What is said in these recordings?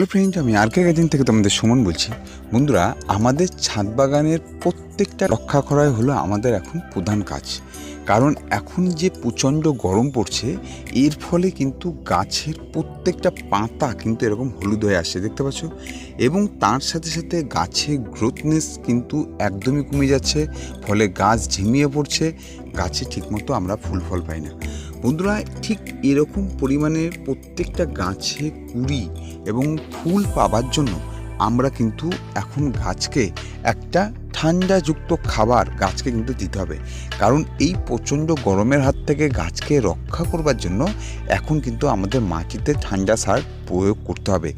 Hello friend আমি আর কে garden থেকে তোমাদের সুমন বলছি। বন্ধুরা, আমাদের ছাদ বাগানের প্রত্যেকটা রক্ষা করাই হলো আমাদের এখন প্রধান কাজ। কারণ এখন যে প্রচণ্ড গরম পড়ছে, এর ফলে কিন্তু গাছের প্রত্যেকটা পাতা কিন্তু এরকম হলুদ হয়ে আসছে, দেখতে পাচ্ছ? এবং তার সাথে সাথে গাছের গ্রোথনেস কিন্তু একদমই কমে যাচ্ছে, ফলে গাছ ঝিমিয়ে পড়ছে, গাছে ঠিকমতো আমরা ফুল ফল পাই না। বন্ধুরা, ঠিক এরকম পরিমাণের প্রত্যেকটা গাছে কুড়ি এবং ফুল পাবার জন্য আমরা কিন্তু এখন গাছকে একটা ঠান্ডাযুক্ত খাবার গাছকে কিন্তু দিতে হবে। কারণ এই প্রচণ্ড গরমের হাত থেকে গাছকে রক্ষা করবার জন্য এখন কিন্তু আমাদের মাটিতে ঠান্ডা সার প্রয়োগ করতে হবে।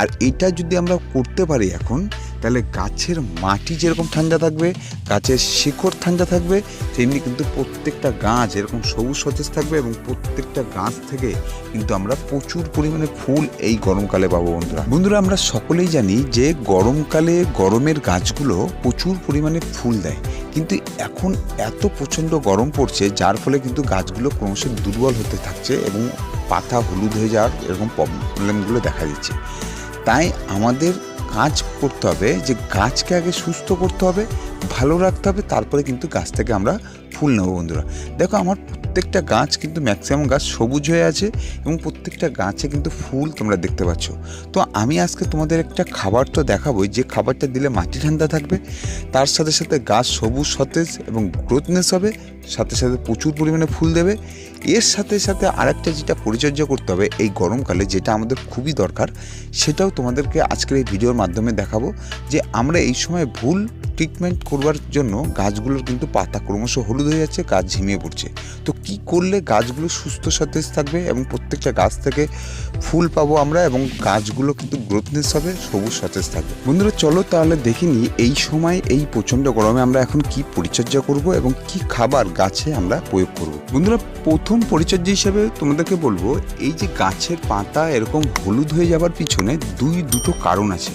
আর এটা যদি আমরা করতে পারি এখন, তাহলে গাছের মাটি যেরকম ঠান্ডা থাকবে, গাছের শিকড় ঠান্ডা থাকবে, তেমনি কিন্তু প্রত্যেকটা গাছ এরকম সবুজ সতেজ থাকবে এবং প্রত্যেকটা গাছ থেকে কিন্তু আমরা প্রচুর পরিমাণে ফুল এই গরমকালে পাবো বন্ধুরা। বন্ধুরা, আমরা সকলেই জানি যে গরমকালে গরমের গাছগুলো প্রচুর পরিমাণে ফুল দেয়। কিন্তু এখন এত প্রচণ্ড গরম পড়ছে, যার ফলে কিন্তু গাছগুলো ক্রমশ দুর্বল হতে থাকছে এবং পাতা হলুদ হয়ে যাওয়ার এরকম প্রবলেমগুলো দেখা দিচ্ছে। তাই আমাদের কাজ করতে হবে যে গাছকে আগে সুস্থ করতে হবে, ভালো রাখতে হবে, তারপরে কিন্তু গাছ থেকে আমরা ফুল নেব বন্ধুরা। দেখো আমার প্রত্যেকটা গাছ কিন্তু ম্যাক্সিমাম গাছ সবুজ হয়ে আছে এবং প্রত্যেকটা গাছে কিন্তু ফুল তোমরা দেখতে পাচ্ছ। তো আমি আজকে তোমাদের একটা খাবার তো দেখাবোই, যে খাবারটা দিলে মাটি ঠান্ডা থাকবে, তার সাথে সাথে গাছ সবুজ, সতেজ এবং গ্রোথনেস হবে সাথে সাথে প্রচুর পরিমাণে ফুল দেবে। এর সাথে সাথে আরেকটা যেটা পরিচর্যা করতে হবে এই গরমকালে, যেটা আমাদের খুবই দরকার, সেটাও তোমাদেরকে আজকের এই ভিডিওর মাধ্যমে দেখাবো যে আমরা এই সময় ভুল ট্রিটমেন্ট করবার জন্য গাছগুলোর কিন্তু পাতা ক্রমশ হলুদ হয়ে যাচ্ছে, গাছ ঝিমিয়ে পড়ছে। তো কি করলে গাছগুলো সুস্থ সতেজ থাকবে এবং প্রত্যেকটা গাছ থেকে ফুল পাবো আমরা এবং গাছগুলো কিন্তু গ্রোথনেস হবে সবুজ সতেজ থাকবে? বন্ধুরা, চলো তাহলে দেখিনি এই সময় এই প্রচণ্ড গরমে আমরা এখন কি পরিচর্যা করব এবং কি খাবার গাছে আমরা প্রয়োগ করব। বন্ধুরা, প্রথম পরিচর্যা হিসেবে তোমাদেরকে বলব, এই যে গাছের পাতা এরকম হলুদ হয়ে যাবার পিছনে দুই দুটো কারণ আছে।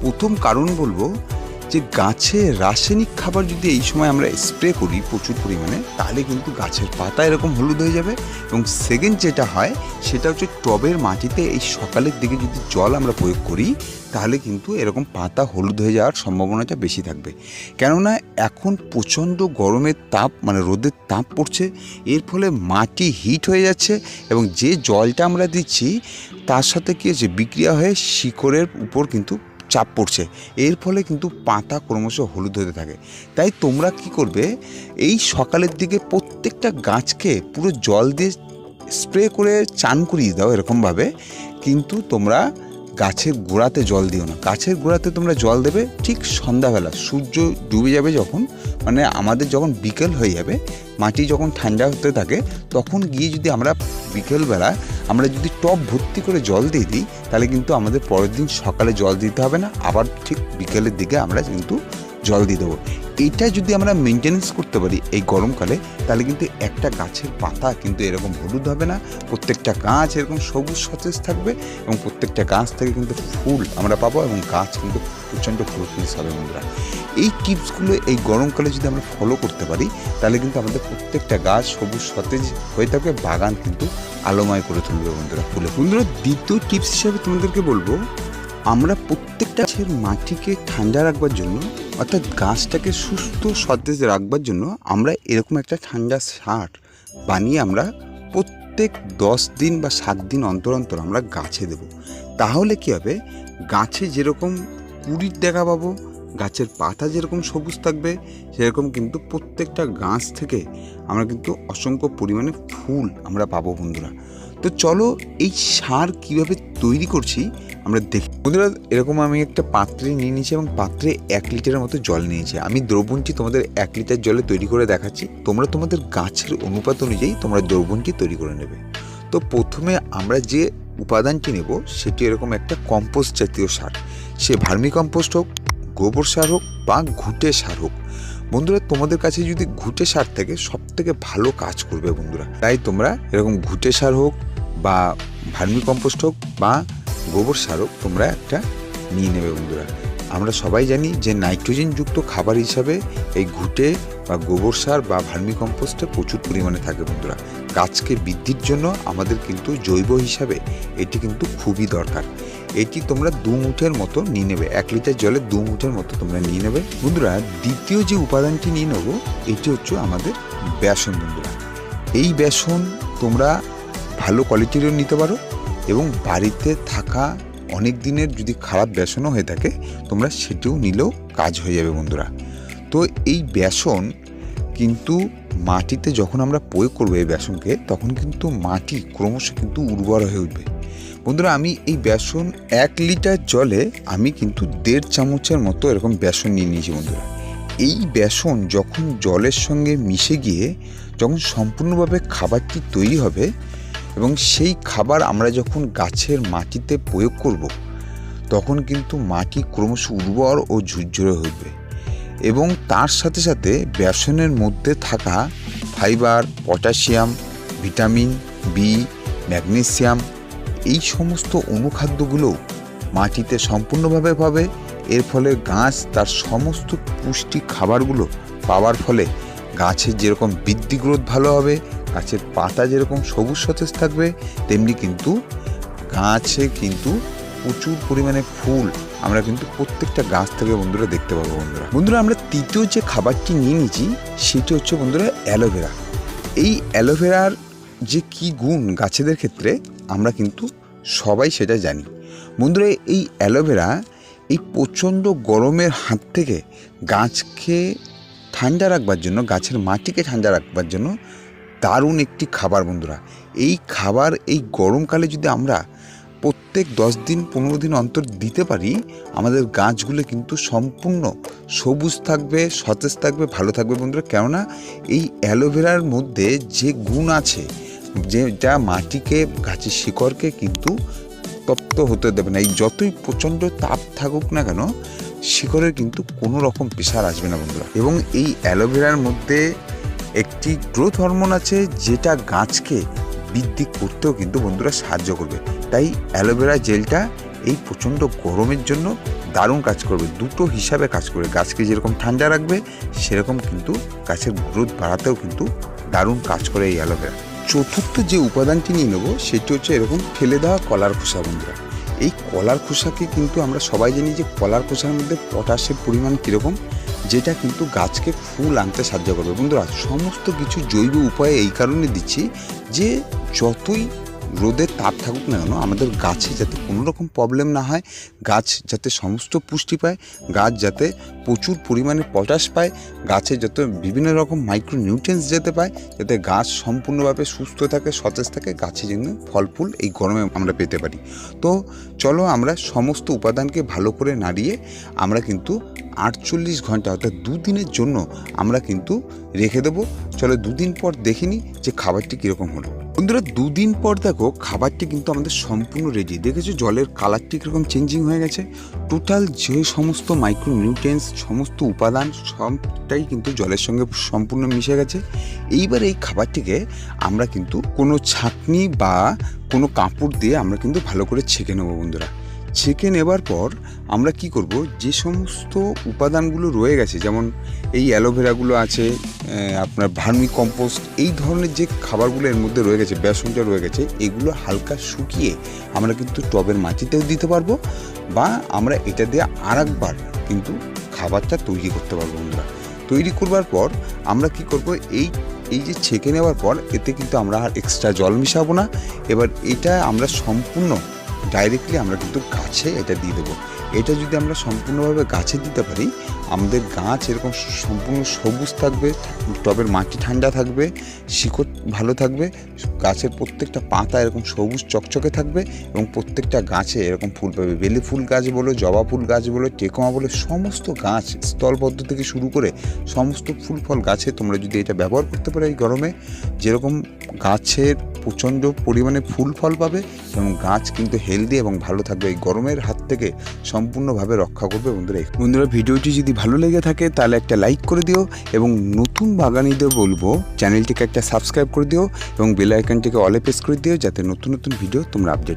প্রথম কারণ বলব যে গাছে রাসায়নিক খাবার যদি এই সময় আমরা স্প্রে করি প্রচুর পরিমাণে, তাহলে কিন্তু গাছের পাতা এরকম হলুদ হয়ে যাবে। এবং সেকেন্ড যেটা হয়, সেটা হচ্ছে টবের মাটিতে এই সকালের দিকে যদি জল আমরা প্রয়োগ করি, তাহলে কিন্তু এরকম পাতা হলুদ হয়ে যাওয়ার সম্ভাবনাটা বেশি থাকবে। কেননা এখন প্রচণ্ড গরমের তাপ মানে রোদের তাপ পড়ছে, এর ফলে মাটি হিট হয়ে যাচ্ছে এবং যে জলটা আমরা দিচ্ছি, তার সাথে কী হচ্ছে বিক্রিয়া হয়ে শিকড়ের উপর কিন্তু চাপ পড়ছে। এর ফলে কিন্তু পাতা ক্রমশ হলুদ হতে থাকে। তাই তোমরা কি করবে? এই সকালের দিকে প্রত্যেকটা গাছকে পুরো জল দিয়ে স্প্রে করে চান করিয়ে দাও এরকমভাবে। কিন্তু তোমরা গাছের গোড়াতে জল দিও না। গাছের গোড়াতে তোমরা জল দেবে ঠিক সন্ধ্যাবেলা। সূর্য ডুবে যাবে যখন মানে আমাদের যখন বিকেল হয়ে যাবে, মাটি যখন ঠান্ডা হতে থাকে, তখন গিয়ে যদি আমরা বিকেলবেলা আমরা যদি টব ভর্তি করে জল দিয়ে দিই, তাহলে কিন্তু আমাদের পরের দিন সকালে জল দিতে হবে না। আবার ঠিক বিকেলের দিকে আমরা কিন্তু জল দিয়ে দেবো। এইটা যদি আমরা মেনটেনেন্স করতে পারি এই গরমকালে, তাহলে কিন্তু একটা গাছের পাতা কিন্তু এরকম হলুদ হবে না, প্রত্যেকটা গাছ এরকম সবুজ সতেজ থাকবে এবং প্রত্যেকটা গাছ থেকে কিন্তু ফুল আমরা পাবো এবং গাছ কিন্তু প্রচণ্ড ফ্রুটনেস হবে বন্ধুরা। এই টিপসগুলো এই গরমকালে যদি আমরা ফলো করতে পারি, তাহলে কিন্তু আমাদের প্রত্যেকটা গাছ সবুজ সতেজ হয়ে থাকবে, বাগান কিন্তু আলোময় করে তুলবে বন্ধুরা ফুলে। বন্ধুরা, দ্বিতীয় টিপস হিসাবে তোমাদেরকে বলব, আমরা প্রত্যেকটা গাছের মাটিকে ঠান্ডা রাখবার জন্য অর্থাৎ গাছটাকে সুস্থ সতেজ রাখবার জন্য আমরা এরকম একটা ঠান্ডা সার বানিয়ে আমরা প্রত্যেক দশ দিন বা সাত দিন অন্তর অন্তর আমরা গাছে দেব। তাহলে কী হবে? গাছে যেরকম কুড়ির দেখা পাবো, গাছের পাতা যেরকম সবুজ থাকবে, সেরকম কিন্তু প্রত্যেকটা গাছ থেকে আমরা কিন্তু অসংখ্য পরিমাণে ফুল আমরা পাবো বন্ধুরা। তো চলো এই সার কীভাবে তৈরি করছি, আমরা দেখি বন্ধুরা, এরকম আমি একটা পাত্রে নিয়ে নিয়েছি এবং পাত্রে এক লিটারের মতো জল নিয়েছি। আমি দ্রবণটি তোমাদের এক লিটার জলে তৈরি করে দেখাচ্ছি। তোমরা তোমাদের গাছের অনুপাত অনুযায়ী তোমরা দ্রবণটি তৈরি করে নেবে। তো প্রথমে আমরা যে উপাদানটি নেব, সেটি এরকম একটা কম্পোস্ট জাতীয় সার। সে ভার্মি কম্পোস্ট হোক, গোবর সার হোক বা ঘুটে সার হোক। বন্ধুরা, তোমাদের কাছে যদি ঘুটে সার থাকে সব থেকে ভালো কাজ করবে বন্ধুরা। তাই তোমরা এরকম ঘুটে সার হোক বা ভার্মি কম্পোস্ট হোক বা গোবর সারও তোমরা একটা নিয়ে নেবে বন্ধুরা। আমরা সবাই জানি যে নাইট্রোজেনযুক্ত খাবার হিসাবে এই ঘুটে বা গোবর সার বা ভার্মি কম্পোস্টে প্রচুর পরিমাণে থাকে বন্ধুরা। গাছকে বৃদ্ধির জন্য আমাদের কিন্তু জৈব হিসাবে এটি কিন্তু খুবই দরকার। এটি তোমরা দু মুঠের মতো নিয়ে নেবে, এক লিটার জলে দু মুঠের মতো তোমরা নিয়ে নেবে। বন্ধুরা, দ্বিতীয় যে উপাদানটি নিয়ে নেব, এটি হচ্ছে আমাদের বেসন বন্ধুরা। এই বেসন তোমরা ভালো কোয়ালিটিরও নিতে পারো এবং বাড়িতে থাকা অনেক দিনের যদি খারাপ বেসনও হয়ে থাকে, তোমরা সেটিও নিলেও কাজ হয়ে যাবে বন্ধুরা। তো এই বেসন কিন্তু মাটিতে যখন আমরা প্রয়োগ করব এই বেসনকে তখন কিন্তু মাটি ক্রমশ কিন্তু উর্বর হয়ে উঠবে। বন্ধুরা, আমি এই বেসন এক লিটার জলে আমি কিন্তু দেড় চামচের মতো এরকম বেসন নিয়ে নিয়েছি বন্ধুরা। এই বেসন যখন জলের সঙ্গে মিশে গিয়ে, যখন সম্পূর্ণভাবে খাবারটি তৈরি হবে এবং সেই খাবার আমরা যখন গাছের মাটিতে প্রয়োগ করব, তখন কিন্তু মাটি ক্রমশ উর্বর ও ঝুরঝুরে উঠবে এবং তার সাথে সাথে বেসনের মধ্যে থাকা fibre, potassium, vitamin, B, magnesium এই সমস্ত অনুখাদ্যগুলো মাটিতে সম্পূর্ণভাবে পাবে। এর ফলে গাছ তার সমস্ত পুষ্টি খাবারগুলো পাওয়ার ফলে গাছের যেরকম বৃদ্ধি গ্রোথ ভালো হবে, গাছের পাতা যেরকম সবুজ সতেজ থাকবে, তেমনি কিন্তু গাছে কিন্তু প্রচুর পরিমাণে ফুল আমরা কিন্তু প্রত্যেকটা গাছ থেকে বন্ধুরা দেখতে পাবো বন্ধুরা। বন্ধুরা, আমরা তৃতীয় যে খাবারটি নিয়ে নিয়েছি, সেটি হচ্ছে বন্ধুরা অ্যালোভেরা এই অ্যালোভেরার যে কি গুণ গাছেদের ক্ষেত্রে, আমরা কিন্তু সবাই সেটা জানি। বন্ধুরা, এই অ্যালোভেরা এই প্রচণ্ড গরমের হাত থেকে গাছকে ঠান্ডা রাখবার জন্য, গাছের মাটিকে ঠান্ডা রাখবার জন্য দারুণ একটি খাবার বন্ধুরা। এই খাবার, এই গরমকালে যদি আমরা প্রত্যেক দশ দিন, পনেরো দিন অন্তর দিতে পারি, আমাদের গাছগুলো কিন্তু সম্পূর্ণ সবুজ থাকবে, সতেজ থাকবে, ভালো থাকবে বন্ধুরা। কেননা এই অ্যালোভেরার মধ্যে যে গুণ আছে, যে যা মাটিকে, গাছের শিকড়কে কিন্তু তপ্ত হতে দেবে না। এই যতই প্রচণ্ড তাপ থাকুক না কেন শিকড়ের কিন্তু কোনো রকম প্রেশার আসবে না বন্ধুরা। এবং এই অ্যালোভেরার মধ্যে একটি গ্রোথ হরমোন আছে যেটা গাছকে বৃদ্ধি করতেও কিন্তু বন্ধুরা সাহায্য করবে। তাই অ্যালোভেরা জেলটা এই প্রচণ্ড গরমের জন্য দারুণ কাজ করবে, দুটো হিসাবে কাজ করবে। গাছকে যেরকম ঠান্ডা রাখবে, সেরকম কিন্তু গাছের গ্রোথ বাড়াতেও কিন্তু দারুণ কাজ করে এই অ্যালোভেরা। চতুর্থ যে উপাদানটি নিয়ে নেব, সেটি হচ্ছে এরকম ফেলে দেওয়া কলার খোসা বন্ধুরা। এই কলার খোসাকে কিন্তু আমরা সবাই জানি যে কলার খোসার মধ্যে পটাশের পরিমাণ কীরকম, যেটা কিন্তু গাছকে ফুল আনতে সাহায্য করবে। বন্ধুরা, সমস্ত কিছু জৈব উপায়ে এই কারণে দিচ্ছি যে যতই রোদের তাপ থাকুক না কেন, আমাদের গাছে যাতে কোনো রকম প্রবলেম না হয়, গাছ যাতে সমস্ত পুষ্টি পায়, গাছ যাতে প্রচুর পরিমাণে পটাশ পায়, গাছে যাতে বিভিন্ন রকম মাইক্রো নিউট্রিয়েন্টস যেতে পায়, যাতে গাছ সম্পূর্ণভাবে সুস্থ থাকে, সতেজ থাকে, গাছে যেন ফল ফুল এই গরমে আমরা পেতে পারি। তো চলো আমরা সমস্ত উপাদানকে ভালো করে নাড়িয়ে আমরা কিন্তু আটচল্লিশ ঘণ্টা, অর্থাৎ দুদিনের জন্য আমরা কিন্তু রেখে দেবো। চলো দুদিন পর দেখিনি যে খাবারটি কীরকম হলো। বন্ধুরা, দুদিন পর দেখো খাবারটি কিন্তু আমাদের সম্পূর্ণ রেডি দেখেছ জলের কালারটি কীরকম চেঞ্জিং হয়ে গেছে? টোটাল যে সমস্ত মাইক্রো নিউট্রিয়েন্টস সমস্ত উপাদান, সবটাই কিন্তু জলের সঙ্গে সম্পূর্ণ মিশে গেছে। এইবার এই খাবারটিকে আমরা কিন্তু কোনো ছাঁকনি বা কোনো কাপড় দিয়ে আমরা কিন্তু ভালো করে ছেঁকে নেব বন্ধুরা। ছেঁকে নেবার পর আমরা কি করব? যে সমস্ত উপাদানগুলো রয়ে গেছে, যেমন এই অ্যালোভেরাগুলো আছে আপনার ভার্মি কম্পোস্ট এই ধরনের যে খাবারগুলো এর মধ্যে রয়ে গেছে, বেসনটা রয়ে গেছে, এগুলো হালকা শুকিয়ে আমরা কিন্তু টবের মাটিতেও দিতে পারব বা আমরা এটা দিয়ে আর একবার কিন্তু খাবারটা তৈরি করতে পারব বন্ধুরা তৈরি করবার পর আমরা কি করব? এই এই যে ছেঁকে নেওয়ার পর, এতে কিন্তু আমরা আর এক্সট্রা জল মিশাবো না। এবার এটা আমরা সম্পূর্ণ ডাইরেক্টলি আমরা কিন্তু গাছে এটা দিয়ে দেবো। এটা যদি আমরা সম্পূর্ণভাবে গাছে দিতে পারি, আমাদের গাছ এরকম সম্পূর্ণ সবুজ থাকবে, টবের মাটি ঠান্ডা থাকবে, শিকড় ভালো থাকবে, গাছের প্রত্যেকটা পাতা এরকম সবুজ চকচকে থাকবে এবং প্রত্যেকটা গাছে এরকম ফুল পাবে। বেলি ফুল গাছ বলো, জবা ফুল গাছ বলো টেকমা বলো, সমস্ত গাছ স্থলবদ্ধ থেকে শুরু করে সমস্ত ফুল ফল গাছে তোমরা যদি এটা ব্যবহার করতে পারো এই গরমে, যেরকম গাছের প্রচণ্ড পরিমাণে ফুল ফল পাবে এবং গাছ কিন্তু হেলদি এবং ভালো থাকবে। এই গরমের হাত থেকে সম্পূর্ণভাবে রক্ষা করবে বন্ধুরা। বন্ধুরা, ভিডিওটি যদি ভালো লেগে থাকে, তাহলে একটা লাইক করে দিও এবং নতুন বাগানিদের বলব চ্যানেলটিকে একটা সাবস্ক্রাইব করে দিও এবং বেল আইকনটিকে অলে প্রেস করে দিও যাতে নতুন নতুন ভিডিও তোমরা আপডেট